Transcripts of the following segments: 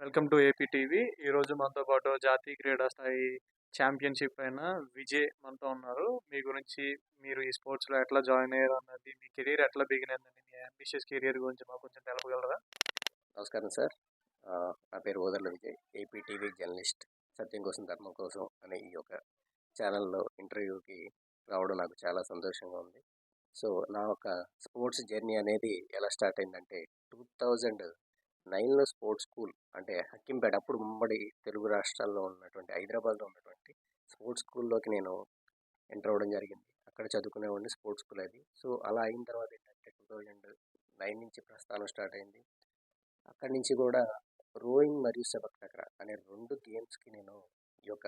Welcome to AP TV. ఈరోజు మనతో పాటు జాతీయ క్రీడా స్థాయి ఛాంపియన్‌షిప్ అయిన విజయ్ మనతో ఉన్నారు. మీ గురించి మీరు ఈ స్పోర్ట్స్‌లో ఎట్లా జాయిన్ అయ్యారు అన్నది, మీ కెరీర్ ఎట్లా బిగిన్ అయిందని, మీ అంబిషియస్ కెరీర్ గురించి మాకు కొంచెం తెలపగలరా? నమస్కారం సార్. నా పేరు Odarla Vijay. AP TV journalist. సత్యం కోసం ధర్మం కోసం అనే ఈ యొక్క ఛానల్‌లో ఇంటర్వ్యూకి రావడం నాకు చాలా సంతోషంగా ఉంది. సో, నా యొక్క స్పోర్ట్స్ జర్నీ అనేది ఎలా స్టార్ట్ అయిందంటే నైన్లో స్పోర్ట్స్ స్కూల్ అంటే హక్కింపేట అప్పుడు ఉమ్మడి తెలుగు రాష్ట్రాల్లో ఉన్నటువంటి హైదరాబాద్‌లో ఉన్నటువంటి స్పోర్ట్స్ స్కూల్‌లోకి నేను ఎంటర్ అవ్వడం జరిగింది. అక్కడ చదువుకునేవాడిని స్పోర్ట్స్ స్కూల్ అది. సో, అలా అయిన తర్వాత ఏంటంటే 2009 నుంచి ప్రస్థానం స్టార్ట్ అయింది. అక్కడి నుంచి కూడా రోయింగ్ మరియు సెపక్ టక్రా అనే రెండు గేమ్స్‌కి నేను ఈ యొక్క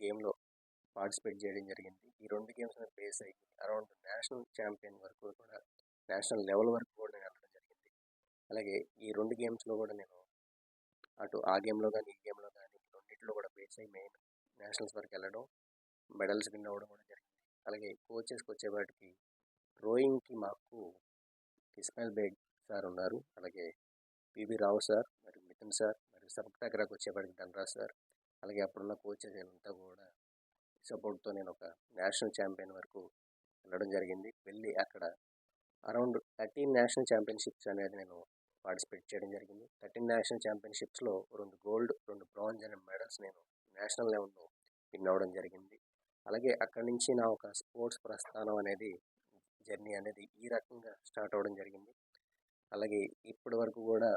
గేమ్‌లో పార్టిసిపేట్ చేయడం జరిగింది. ఈ రెండు గేమ్స్ మీద బేస్ అయ్యి అరౌండ్ నేషనల్ ఛాంపియన్ వరకు కూడా నేషనల్ లెవెల్ వరకు కూడా నేను అలాగే ఈ రెండు గేమ్స్‌లో కూడా నేను అటు ఆ గేమ్‌లో కానీ ఈ గేమ్‌లో కానీ రెండింటిలో కూడా బేస్ అయ్యి మెయిన్ నేషనల్స్ వరకు వెళ్ళడం, మెడల్స్ విన్ అవ్వడం కూడా జరిగింది. అలాగే కోచెస్‌కి వచ్చేవాటికి రోయింగ్‌కి మాకు ఇస్మాయిల్ బేగ్ సార్ ఉన్నారు. అలాగే పివి రావు సార్, మరియు మిథున్ సార్, మరియు సెపక్ వచ్చేవాడికి ధనరాజ్ సార్. అలాగే అప్పుడున్న కోచెస్ అంతా కూడా సపోర్ట్‌తో నేను ఒక నేషనల్ ఛాంపియన్ వరకు వెళ్ళడం జరిగింది. వెళ్ళి అక్కడ అరౌండ్ 13 నేషనల్ ఛాంపియన్‌షిప్స్ అనేది నేను పార్టిసిపేట్ చేయడం జరిగింది. 13 నేషనల్ ఛాంపియన్‌షిప్స్‌లో రెండు గోల్డ్, రెండు బ్రాంజ్ అనే మెడల్స్ నేను నేషనల్ లెవెల్‌లో విన్ అవ్వడం జరిగింది. అలాగే అక్కడి నుంచి నా ఒక స్పోర్ట్స్ ప్రస్థానం అనేది జర్నీ అనేది ఈ రకంగా స్టార్ట్ అవ్వడం జరిగింది. అలాగే ఇప్పటి వరకు కూడా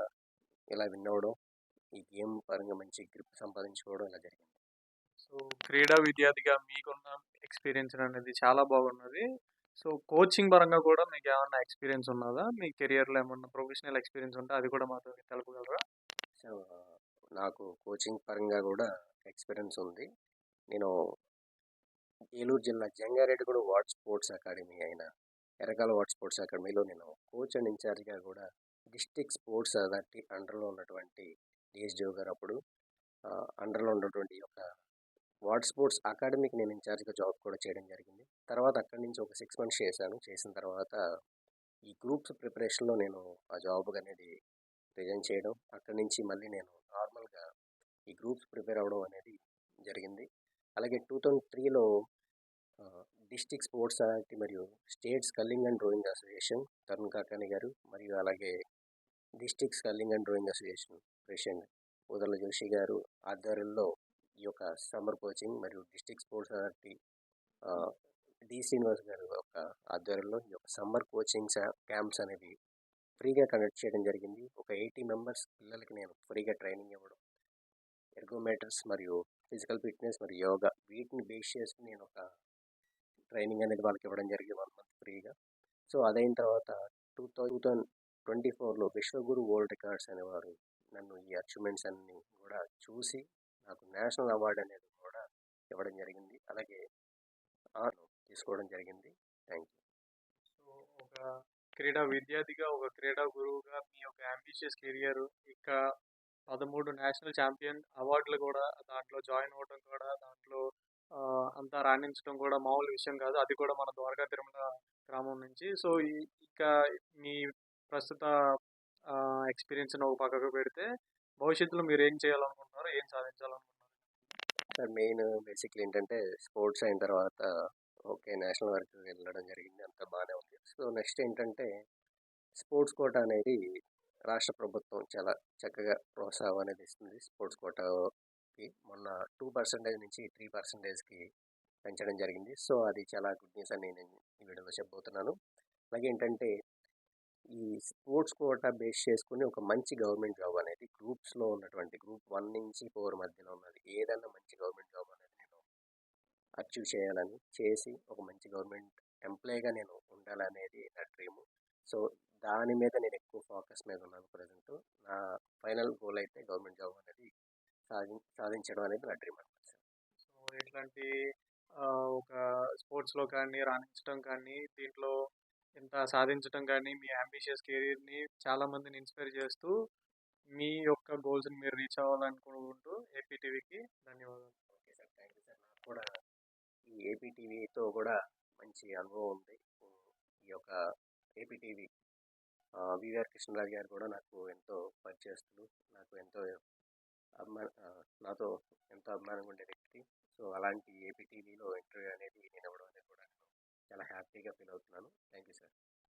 ఇలా విన్ అవ్వడం, ఈ గేమ్ పరంగా మంచి గ్రిప్ సంపాదించుకోవడం ఇలా జరిగింది. సో, క్రీడా విద్యార్థిగా మీకున్న ఎక్స్‌పీరియన్స్ అనేది చాలా బాగున్నది. సో, కోచింగ్ పరంగా కూడా మీకు ఏమన్నా ఎక్స్‌పీరియన్స్ ఉన్నదా? మీ కెరియర్‌లో ఏమన్నా ప్రొఫెషనల్ ఎక్స్‌పీరియన్స్ ఉంటే అది కూడా మాతో తెలుపగలరా? సో, నాకు కోచింగ్ పరంగా కూడా ఎక్స్‌పీరియన్స్ ఉంది. నేను ఏలూరు జిల్లా జంగారెడ్డిగూడ వార్డ్ స్పోర్ట్స్ అకాడమీ అయిన ఎరకాల వార్డ్ స్పోర్ట్స్ అకాడమీలో నేను కోచ్ అండ్ ఇన్‌చార్జ్‌గా కూడా డిస్టిక్ స్పోర్ట్స్ అథారిటీ అండర్‌లో ఉన్నటువంటి డిఎస్‌డిఓ గారు అప్పుడు అండర్‌లో ఉన్నటువంటి ఈ యొక్క వాటర్ స్పోర్ట్స్ అకాడమీకి నేను ఇన్ఛార్జ్గా జాబ్ కూడా చేయడం జరిగింది. తర్వాత అక్కడి నుంచి ఒక సిక్స్ మంత్స్ చేశాను. చేసిన తర్వాత ఈ గ్రూప్స్ ప్రిపరేషన్‌లో నేను ఆ జాబ్ అనేది రిజైన్ చేయడం, అక్కడి నుంచి మళ్ళీ నేను నార్మల్‌గా ఈ గ్రూప్స్ ప్రిపేర్ అవ్వడం అనేది జరిగింది. అలాగే టూ థౌజండ్ త్రీలో డిస్టిక్ స్పోర్ట్స్ అథారిటీ మరియు state sculling and rowing association Tarun Kakani garu మరియు అలాగే district sculling and rowing association president Udala Joshi garu ఆధ్వర్యంలో ఈ యొక్క సమ్మర్ కోచింగ్ మరియు district sports authority D Srinivas గారి యొక్క ఆధ్వర్యంలో ఈ యొక్క సమ్మర్ కోచింగ్స్ క్యాంప్స్ అనేవి ఫ్రీగా కండక్ట్ చేయడం జరిగింది. ఒక 80 మెంబర్స్ పిల్లలకి నేను ఫ్రీగా ట్రైనింగ్ ఇవ్వడం, ఎర్గోమీటర్స్ మరియు ఫిజికల్ ఫిట్‌నెస్ మరియు యోగా వీటిని బేస్ చేసుకుని నేను ఒక ట్రైనింగ్ అనేది వాళ్ళకి ఇవ్వడం జరిగింది వన్ మంత్ ఫ్రీగా. సో, అదైన తర్వాత టూ థౌజండ్ థౌజండ్ ట్వంటీ ఫోర్లో విశ్వగురు వరల్డ్ రికార్డ్స్ అనేవారు నన్ను ఈ అచీవ్‌మెంట్స్ అన్నీ కూడా చూసి నాకు నేషనల్ అవార్డ్ అనేది కూడా ఇవ్వడం జరిగింది. అలాగే ఆను తీసుకోవడం జరిగింది. Thank you. సో, ఒక క్రీడా విద్యార్థిగా, ఒక క్రీడా గురువుగా మీ యొక్క అంబిషియస్ కెరియర్ ఇంకా 13 నేషనల్ ఛాంపియన్ అవార్డులు కూడా దాంట్లో జాయిన్ అవ్వడం కూడా దాంట్లో అంతా రాణించడం కూడా మామూలు విషయం కాదు. అది కూడా మన ద్వారకా తిరుమల గ్రామం నుంచి. సో, ఈ ఇంకా మీ ప్రస్తుత ఆహ్, ఎక్స్‌పీరియన్స్‌ని ఒక పక్కకు పెడితే భవిష్యత్తులో మీరు ఏం చేయాలనుకుంటున్నారు? ఏం సార్ మెయిన్ బేసిక్‌లీ ఏంటంటే స్పోర్ట్స్ అయిన తర్వాత ఓకే. నేషనల్ వరకు వెళ్ళడం జరిగింది. అంత బాగానే ఉంది. సో, నెక్స్ట్ ఏంటంటే స్పోర్ట్స్ కోటా అనేది రాష్ట్ర ప్రభుత్వం చాలా చక్కగా ప్రోత్సాహం అనేది ఇస్తుంది. స్పోర్ట్స్ కోటాకి మొన్న టూ పర్సెంటేజ్ నుంచి త్రీ పర్సెంటేజ్కి పెంచడం జరిగింది. సో, అది చాలా గుడ్ న్యూస్ అని నేను ఈ వీడియోలో చెప్పబోతున్నాను. అలాగే ఏంటంటే ఈ స్పోర్ట్స్ కోటా బేస్ చేసుకుని ఒక మంచి గవర్నమెంట్ జాబ్ అనేది గ్రూప్స్‌లో ఉన్నటువంటి గ్రూప్ వన్ నుంచి ఫోర్ మధ్యలో ఉన్నది ఏదైనా మంచి గవర్నమెంట్ జాబ్ అనేది నేను అచీవ్ చేయాలని, చేసి ఒక మంచి గవర్నమెంట్ ఎంప్లాయీగా నేను ఉండాలనేది నా డ్రీము. సో, దాని మీద నేను ఎక్కువ ఫోకస్ మీద ఉన్నాను ప్రజెంట్ నా ఫైనల్ గోల్ అయితే గవర్నమెంట్ జాబ్ అనేది సాధి సాధించడం అనేది నా డ్రీమ్ అనమాట సార్. సో, ఇట్లాంటి ఒక స్పోర్ట్స్‌లో కానీ, రాణించడం కానీ, దీంట్లో ఇంత సాధించడం కానీ, మీ అంబిషియస్ కెరియర్‌ని చాలా మందిని ఇన్‌స్పైర్ చేస్తూ మీ యొక్క గోల్స్‌ని మీరు రీచ్ అవ్వాలనుకుంటూ ఏపీటీవీకి ధన్యవాదాలు. Okay sir. Thank you sir. నాకు కూడా ఈ ఏపీటీవీతో కూడా మంచి అనుభవం ఉంది. ఈ యొక్క ఏపీటీవీ వివిఆర్ కృష్ణరాజు గారు కూడా నాకు ఎంతో పరిచయస్తులు. నాకు ఎంతో అభిమాన నాతో ఎంతో అభిమానంగా ఉండే వ్యక్తి సో అలాంటి ఏపీటీవీలో ఇంటర్వ్యూ అనేది నేను ఇవ్వడం అనేది కూడా చాలా హ్యాపీగా ఫీల్ అవుతున్నాను. Thank you sir.